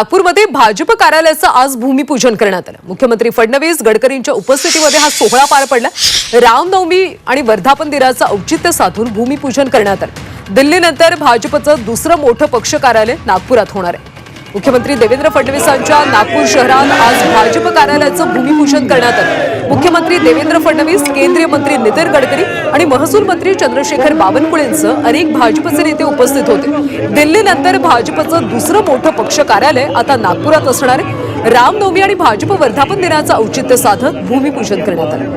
नागपूरमध्ये भाजप कार्यालयाचं आज भूमिपूजन करण्यात आलं. मुख्यमंत्री फडणवीस गडकरींच्या उपस्थितीमध्ये हा सोहळा पार पडला. रामनवमी आणि वर्धापन दिनाचं औचित्य साधून भूमिपूजन करण्यात आलं. दिल्लीनंतर भाजपचं दुसरं मोठं पक्ष कार्यालय नागपुरात होणार आहे. मुख्यमंत्री देवेंद्र फडणवीसांच्या नागपूर शहरात आज भाजप कार्यालयाचं भूमिपूजन करण्यात आलं. मुख्यमंत्री देवेंद्र फडणवीस केंद्रीय मंत्री नितीन गडकरी आणि महसूल मंत्री चंद्रशेखर बावनकुळेंसह अनेक भाजपचे नेते उपस्थित होते. दिल्लीनंतर भाजपचं दुसरं मोठं पक्ष कार्यालय आता नागपुरात असणार आहे. रामनवमी आणि भाजप वर्धापन दिनाचं औचित्य साधत भूमिपूजन करण्यात आलं.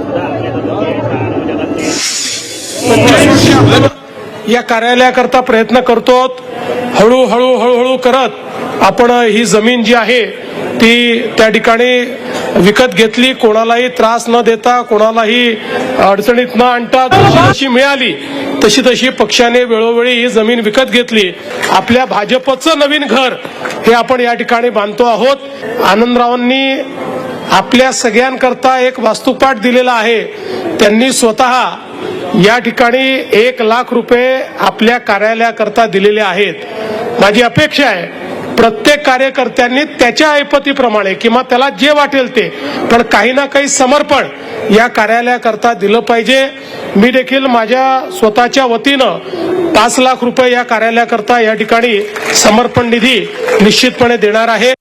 या कार्यालयाकरता प्रयत्न करतो हळूहळू हळूहळू करत आपण ही जमीन जी आहे ती त्या ठिकाणी विकत घेतली. कोणालाही त्रास न देता कोणालाही अडचणीत न आणता जशी मिळाली तशी तशी पक्षाने वेळोवेळी ही जमीन विकत घेतली. आपल्या भाजपचं नवीन घर हे आपण या ठिकाणी बांधतो आहोत. आनंदरावांनी आपल्या सगळ्यांकरता एक वास्तुपाठ दिलेला आहे. त्यांनी स्वतः या ठिकाणी एक लाख रुपये आपल्या कार्यालयाकरता दिलेले आहेत. माझी अपेक्षा आहे प्रत्येक कार्यकर्त्यांनी त्याच्या ऐपतीप्रमाणे किंवा त्याला जे वाटेल ते पण काही ना काही समर्पण या कार्यालयाकरता दिलं पाहिजे. मी देखील माझ्या स्वतःच्या वतीनं पाच लाख रुपये या कार्यालयाकरता या ठिकाणी समर्पण निधी निश्चितपणे देणार आहे.